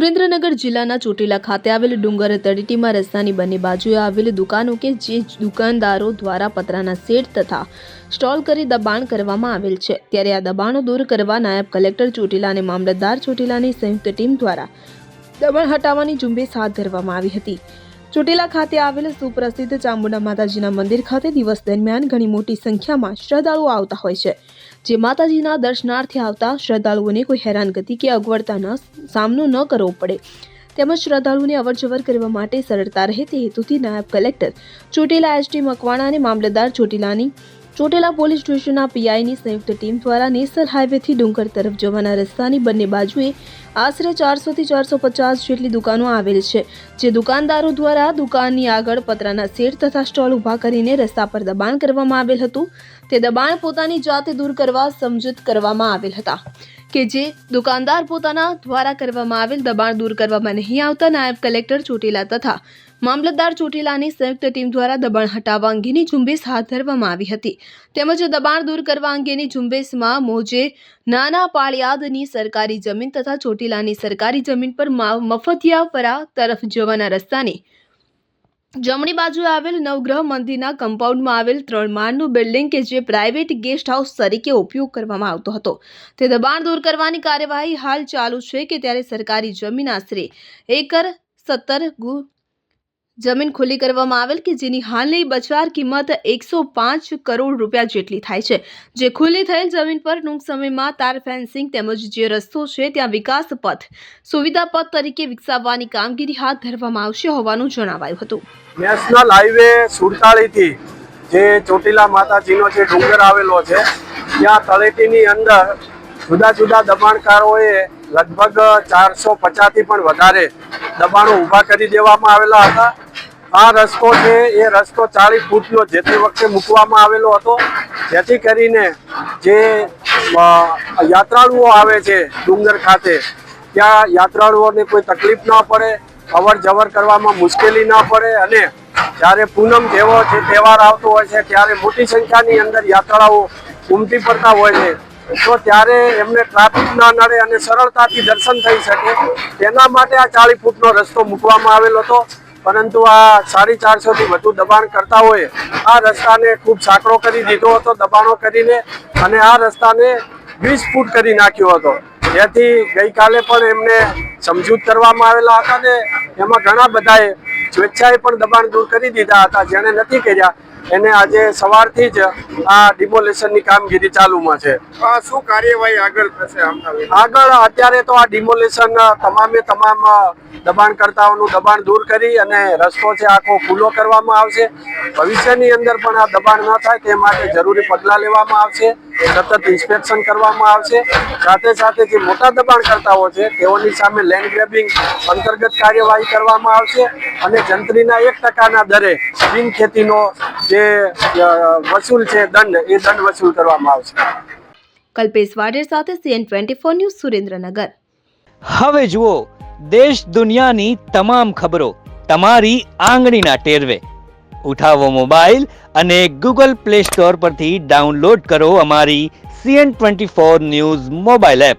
સુરેન્દ્રનગર જિલ્લાના ચોટીલા ખાતે આવેલ ડુંગર તળેટીમાં રસ્તાની બંને બાજુએ આવેલ દુકાનો કે જે દુકાનદારો દ્વારા પતરાના સેટ તથા સ્ટોલ કરી દબાણ કરવામાં આવેલ છે. ત્યારે આ દબાણો દૂર કરવા નાયબ કલેક્ટર ચોટીલા અને મામલતદાર ચોટીલાની સંયુક્ત ટીમ દ્વારા દબાણ હટાવવાની ઝુંબેશ હાથ ધરવામાં આવી હતી. ચોટીલા ખાતે આવેલ સુપ્રસિદ્ધ ચામુંડા માતાજીના મંદિર ખાતે દિવસ દરમિયાન ઘણી મોટી સંખ્યામાં શ્રદ્ધાળુઓ આવતા હોય છે, જે માતાજીના દર્શનાર્થે આવતા શ્રદ્ધાળુઓને કોઈ હેરાનગતિ કે અગવડતાનો સામનો ન કરવો પડે. તેમજ શ્રદ્ધાળુઓને અવરજવર કરવા માટે સરળતા રહે તે હેતુથી નાયબ કલેક્ટર ચોટીલા એસટી મકવાણા અને મામલતદાર ચોટીલાની ચોટીલા પોલીસ સ્ટેશનના પીઆઈની સંયુક્ત ટીમ દ્વારા નેશનલ હાઈવેથી ડુંગર તરફ જવાના રસ્તાની બંને બાજુએ આશરે ચારસોથી ચારસો પચાસ જેટલી દુકાનો આવેલ છે, જે દુકાનદારો દ્વારા દુકાનની આગળ પતરાના શેડ તથા સ્ટોલ ઊભા કરીને રસ્તા પર દબાણ કરવામાં આવેલ હતું. તે દબાણ પોતાની જાતે દૂર કરવા સમજૂત કરવામાં આવેલ હતા કે જે દુકાનદાર પોતાના દ્વારા કરવામાં આવેલ દબાણ દૂર કરવામાં નહીં આવતા નાયબ કલેક્ટર ચોટીલા તથા મામલતદાર ચોટીલાની સંયુક્ત ટીમ દ્વારા દબાણ હટાવવા અંગેની ઝુંબેશ હાથ ધરવામાં આવી હતી. તેમજ દબાણ દૂર કરવા અંગેની ઝુંબેશમાં મોજે નાના પાળિયાદની સરકારી જમીન તથા ચોટીલાની સરકારી જમીન પર મફતિયાપરા તરફ જવાના રસ્તાની જમણી બાજુએ આવેલ નવગ્રહ મંદિરના કમ્પાઉન્ડમાં આવેલ ત્રણ માળનું બિલ્ડિંગ કે જે પ્રાઇવેટ ગેસ્ટ હાઉસ તરીકે ઉપયોગ કરવામાં આવતો હતો. તે દબાણ દૂર કરવાની કાર્યવાહી હાલ ચાલુ છે કે ત્યારે સરકારી જમીન આશરે એકર, સત્તર ગુ જમીન ખુલ્લી કરવામાં આવેલ કે જેની હાલની બજાર કિંમત એકસો પાંચ કરોડ રૂપિયા જેટલી થાય છે. જે ખુલ્લી થયેલ જમીન પર ટૂંક સમયમાં તાર ફેન્સિંગ તેમજ જે રસ્તો છે ત્યાં વિકાસ પથ, સુવિધા પથ તરીકે વિકસાવવાની કામગીરી હાથ ધરવામાં આવશે હોવાનું જણાવાયું હતું. નેશનલ હાઈવે સુડતાળીથી જે ચોટીલા માતાજીનો જે ડુંગર આવેલો છે, ત્યાં તળેટીની અંદર જુદા જુદા દબાણકારોએ લગભગ ચારસો પચાસથી પણ વધારે દબાણો ઊભા કરી દેવામાં આવેલા હતા. આ રસ્તો છે, એ રસ્તો ચાલીસ ફૂટનો જે તે વખતે મૂકવામાં આવેલો હતો. જેથી કરીને જે યાત્રાળુઓ આવે છે ડુંગર ખાતે, ત્યાં યાત્રાળુઓને કોઈ તકલીફ ના પડે અવર જવર કરવામાં મુશ્કેલી ન પડે અને જ્યારે પૂનમ જેવો જે તહેવાર આવતો હોય છે, ત્યારે મોટી સંખ્યાની અંદર યાત્રાળુઓ ઉમટી પડતા હોય છે. તો ત્યારે એમને ટ્રાફિક ના નડે અને સરળતાથી દર્શન થઈ શકે. તેના માટે આ ચાલીસ ફૂટનો રસ્તો મૂકવામાં આવેલો હતો. પરંતુ આ સાડી ચારસોથી વધુ દબાણ કરતા હોય, આ રસ્તાને ખૂબ સાંકડો કરી દીધો હતો, દબાણો કરીને અને આ રસ્તાને વીસ ફૂટ કરી નાખ્યો હતો. જેથી ગઈકાલે પણ એમને સમજૂત કરવામાં આવેલા હતા ને એમાં ઘણા બધાએ સ્વેચ્છાએ પણ દબાણ દૂર કરી દીધા હતા, જેણે નથી કર્યા. એને આજે સવારથી જ આ ડિમોલેશનની કામગીરી ચાલુમાં છે. શું કાર્યવાહી આગળ થશે આગળ અત્યારે તો આ ડિમોલેશન તમામે તમામ દબાણકર્તાઓનું દબાણ દૂર કરી અને રસ્તો છે આખો ખુલ્લો કરવામાં આવશે. ભવિષ્યની અંદર પણ આ દબાણ ન થાય તે માટે જરૂરી પગલાં લેવામાં આવશે. સતત ઇન્સ્પેક્શન કરવામાં આવશે. સાથે સાથે જે મોટા દબાણકર્તાઓ છે તેઓની સામે લેન્ડ ગ્રેબિંગ અંતર્ગત કાર્યવાહી કરવામાં આવશે અને જંત્રીના એક ટકાના દરે બિન ખેતીનો જે વસૂલ છે દંડ એ દંડ વસૂલ કરવામાં આવશે. કલ્પેશ વાડેર સાથે CN twenty four news Surendranagar. હવે જુઓ દેશ દુનિયાની તમામ ખબરો તમારી આંગળીના ટેરવે. ઉઠાવો મોબાઈલ અને ગૂગલ પ્લે સ્ટોર પરથી ડાઉનલોડ કરો અમારી CN twenty four news mobile app.